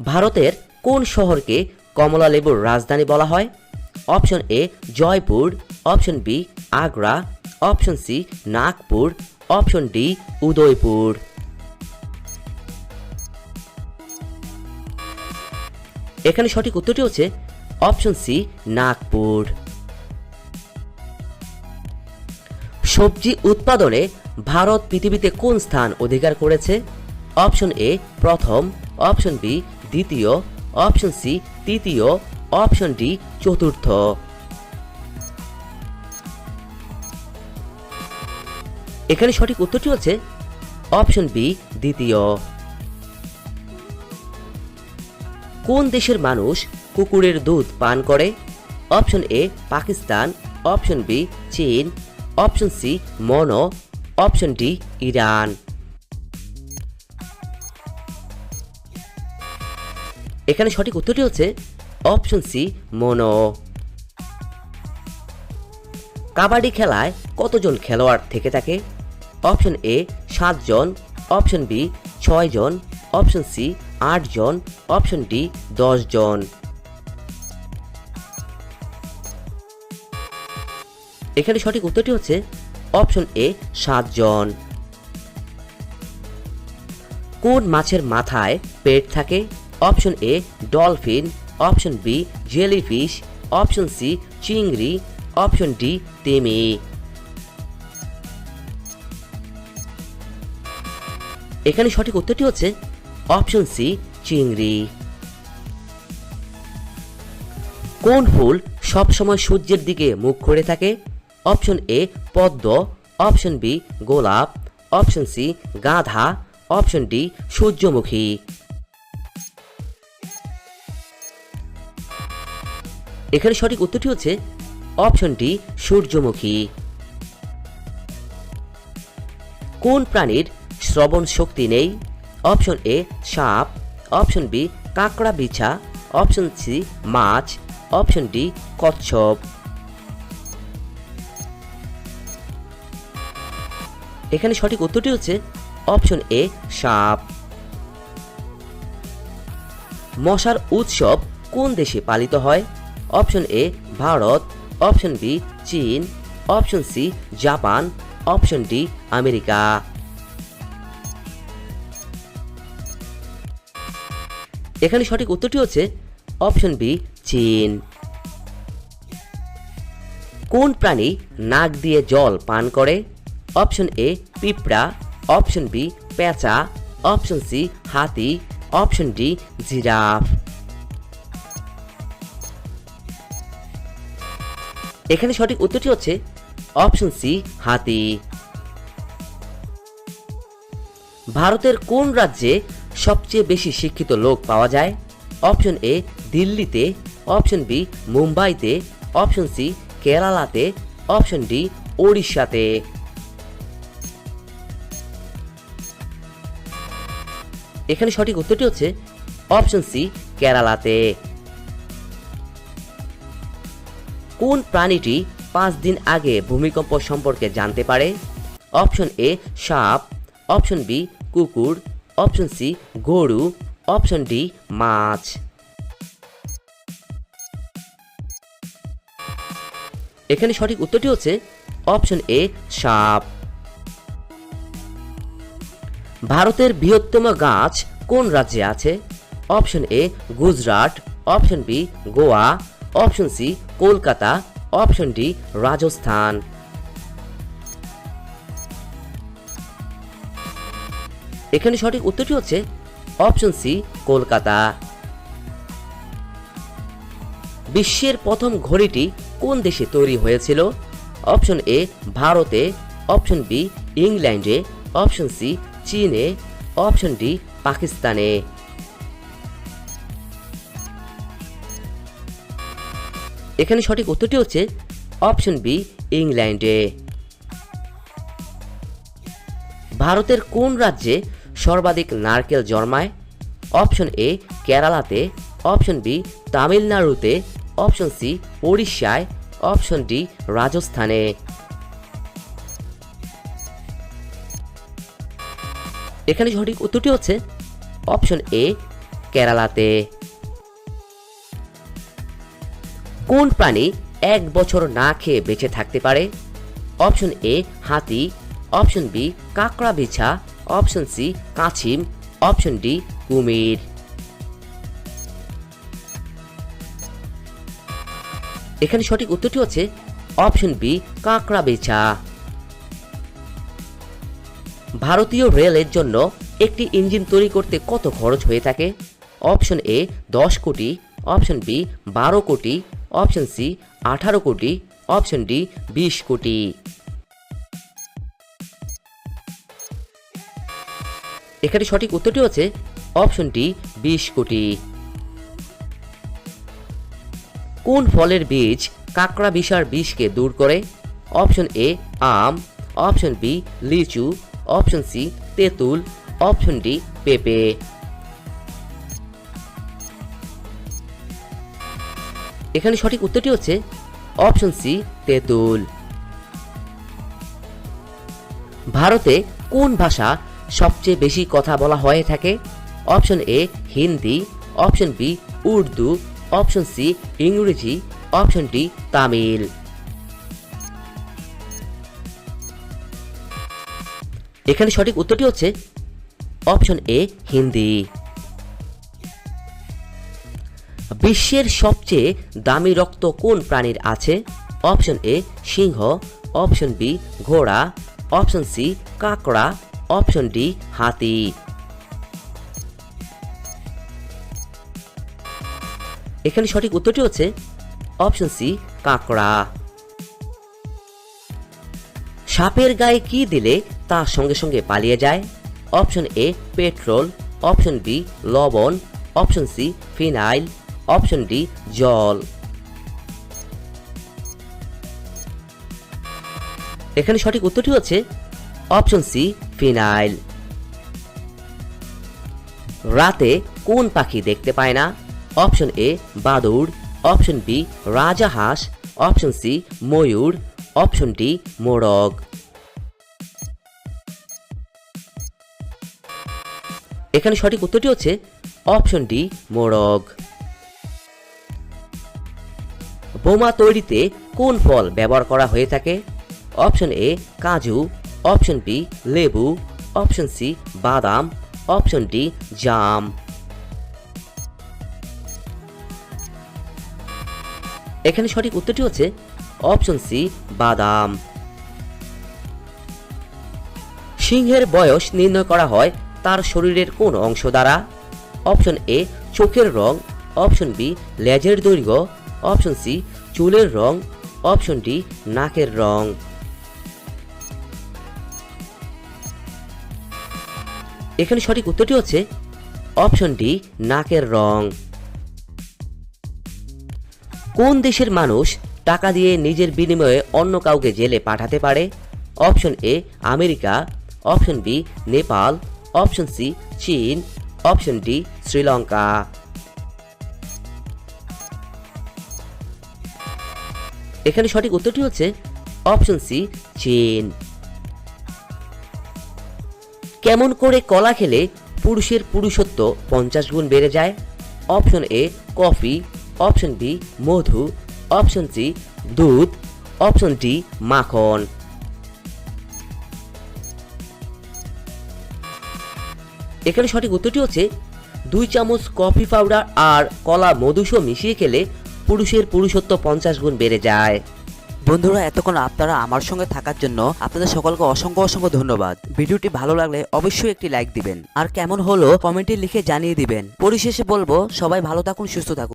ভারতের কোন শহরকে কমলা লেবুর রাজধানী বলা হয়? Option A, Jaipur, option B, Agra, option C, Nagpur, option D, Udaipur. এখানে সঠিক উত্তরটি হচ্ছে অপশন সি, নাগপুর। সবজি উৎপাদনে ভারত পৃথিবীতে কোন স্থান অধিকার করেছে? অপশন এ, প্রথম, অপশন বি দ্বিতীয় অপশন সি তৃতীয় অপশন ডি চতুর্থ। এখানে সঠিক উত্তরটি হচ্ছে অপশন বি দ্বিতীয়। কোন দেশের মানুষ কুকুরের দুধ পান করে? Option A Pakistan. Option B চীন। অপশন সি মনো। Option D Iran. এখানে সঠিক উত্তরটি হচ্ছে অপশন সি, মনো। কাবাডি খেলায় কতজন খেলোয়াড় থেকে থাকে? অপশন এ, সাতজন। অপশন বি ছয় জন অপশন সি আট জন অপশন ডি দশ জন এখানে সঠিক উত্তরটি হচ্ছে অপশন এ, সাতজন। কোন মাছের মাথায় পেট থাকে? Option A, dolphin, option B, jellyfish, option C, চিংড়ি, অপশন ডি, তেমি। এখানে সঠিক উত্তরটি হচ্ছে অপশন সি, চিংড়ি। কোন ফুল সবসময় সূর্যের দিকে মুখ করে থাকে? অপশন এ, পদ্ম, অপশন বি, গোলাপ, অপশন সি, গাধা, অপশন ডি, সূর্যমুখী। এখানে সঠিক উত্তরটি হচ্ছে অপশনটি সূর্যমুখী। কোন প্রাণীর শ্রবণ শক্তি নেই? অপশন এ, সাপ। অপশন বি, কাঁকড়া বিছা। অপশন সি, মাছ। অপশন ডি, কচ্ছপ। এখানে সঠিক উত্তরটি হচ্ছে অপশন এ, সাপ। মশার উৎসব কোন দেশে পালিত হয়? Option A Bharat, option B চীন, option C Japan, option D America. এখানে সঠিক উত্তরটি হচ্ছে অপশন বি চীন। কোন প্রাণী নাক দিয়ে জল পান করে? অপশন এ পিঁপড়া, অপশন বি পেঁচা অপশন সি হাতি, অপশন ডি জিরাফ। এখানে সঠিক উত্তরটি হচ্ছে অপশন সি, হাতি। ভারতের কোন রাজ্যে সবচেয়ে বেশি শিক্ষিত লোক পাওয়া যায়? অপশন এ, দিল্লিতে, অপশন বি, মুম্বাইতে, অপশন সি, কেরালাতে, অপশন ডি, ওড়িশাতে। এখানে সঠিক উত্তরটি হচ্ছে অপশন সি, কেরালাতে। কোন প্রাণীটি পাঁচ দিন আগে ভূমিকম্প সম্পর্কে জানতে পারে? অপশন এ, সাপ। অপশন বি, কুকুর। অপশন সি, গরু। অপশন ডি, মাছ। এখানে সঠিক উত্তরটি হচ্ছে অপশন এ, সাপ। ভারতের বৃহত্তম গাছ কোন রাজ্যে আছে? Option A, Gujarat. Option B, Goa. Option C Kolkata option D Rajasthan এখানে সঠিক উত্তরটি হচ্ছে অপশন সি কলকাতা বিশ্বের প্রথম ঘড়িটি কোন দেশে তৈরি হয়েছিল? অপশন এ ভারতে. অপশন বি ইংল্যান্ডে. অপশন সি চীনে. অপশন ডি পাকিস্তানে। এখানে সঠিক উত্তরটি হচ্ছে অপশন বি, ইংল্যান্ডে। ভারতের কোন রাজ্যে সর্বাধিক নারকেল জন্মায়? অপশন এ, কেরালাতে। অপশন বি, তামিলনাড়ুতে। অপশন সি, ওড়িশায়। অপশন ডি, রাজস্থানে। এখানে সঠিক উত্তরটি হচ্ছে অপশন এ, কেরালাতে। কোন প্রাণী এক বছর না খেয়ে বেঁচে থাকতে পারে? অপশন এ, হাতি, অপশন বি, কাঁকড়া বিছা, অপশন সি, কাছিম, অপশন ডি, কুমির। এখানে সঠিক উত্তরটি হচ্ছে অপশন বি, কাঁকড়া বেচা ভারতীয় রেলের জন্য একটি ইঞ্জিন তৈরি করতে কত খরচ হয়ে থাকে? অপশন এ, দশ কোটি, অপশন বি, বারো কোটি অপশন সি, আঠারো কোটি। অপশন ডি, বিশ কোটি। এখানে সঠিক উত্তরটি হচ্ছে অপশন ডি, বিশ কোটি। কোন ফলের বীজ কাঁকড়া বিষার বিষকে দূর করে? অপশন এ, আম। অপশন বি, লিচু। অপশন সি, তেঁতুল। অপশন ডি, পেঁপে। এখানে সঠিক উত্তরটি হচ্ছে অপশন সি, তেঁতুল। ভারতে কোন ভাষা সবচেয়ে বেশি কথা বলা হয়ে থাকে? Option A, Hindi, option B, Urdu, option C, ইংরেজি, অপশন ডি, তামিল। এখানে সঠিক উত্তরটি হচ্ছে অপশন এ, হিন্দি। বিশ্বের সবচেয়ে দামি রক্ত কোন প্রাণীর আছে? অপশন এ, সিংহ, অপশন বি, ঘোড়া, অপশন সি, কাঁকড়া, অপশন ডি, হাতি। এখানে সঠিক উত্তরটি হচ্ছে অপশন সি, কাঁকড়া। সাপের গায়ে কি দিলে তা সঙ্গে সঙ্গে পালিয়ে যায়? Option A, petrol, option B, লবণ, option C, phenyl option D জল। এখানে সঠিক উত্তরটি হচ্ছে অপশন সি ফিনাইল। রাতে কোন পাখি দেখতে পায় না? অপশন এ বাদুড়। অপশন বি রাজাহাঁস অপশন সি ময়ূর। অপশন ডি মোরগ। এখানে সঠিক উত্তরটি হচ্ছে অপশন ডি মোরগ। বোমা তৈরিতে কোন ফল ব্যবহার করা হয়ে থাকে? অপশন এ, কাজু, অপশন বি, লেবু, অপশন সি, বাদাম, অপশন ডি, জাম। এখানে সঠিক উত্তরটি হচ্ছে অপশন সি, বাদাম। সিংহের বয়স নির্ণয় করা হয় তার শরীরের কোন অংশ দ্বারা? অপশন এ, চোখের রং, অপশন বি, লেজের দৈর্ঘ্য অপশন সি চুলের রং। অপশন ডি নাকের রং। এখানে সঠিক উত্তরটি হচ্ছে অপশন ডি নাকের রং। কোন দেশের মানুষ টাকা দিয়ে নিজের বিনিময়ে অন্য কাউকে জেলে পাঠাতে পারে? Option A America. Option B Nepal. Option C চীন। Option D Sri Lanka. এখানে সঠিক উত্তরটি হচ্ছে অপশন সি, চীন। কেমন করে কলা খেলে পুরুষের পুরুষত্ব পঞ্চাশ গুণ বেড়ে যায়? Option A, coffee. Option B, Madhu. Option C, দুধ। অপশন ডি, মাখন। এখানে সঠিক উত্তরটি হচ্ছে দুই চামচ কফি পাউডার আর কলা মধুসহ মিশিয়ে খেলে পুরুষের পুরুষত্ব পঞ্চাশ গুণ বেড়ে যায়। বন্ধুরা, এতক্ষণ আপনারা আমার সঙ্গে থাকার জন্য আপনাদের সকলকে অসংখ্য অসংখ্য ধন্যবাদ। ভিডিওটি ভালো লাগলে অবশ্যই একটি লাইক দিবেন। আর কেমন হলো কমেন্টে লিখে জানিয়ে দিবেন। পরিশেষে বলব, সবাই ভালো থাকুন, সুস্থ থাকুন।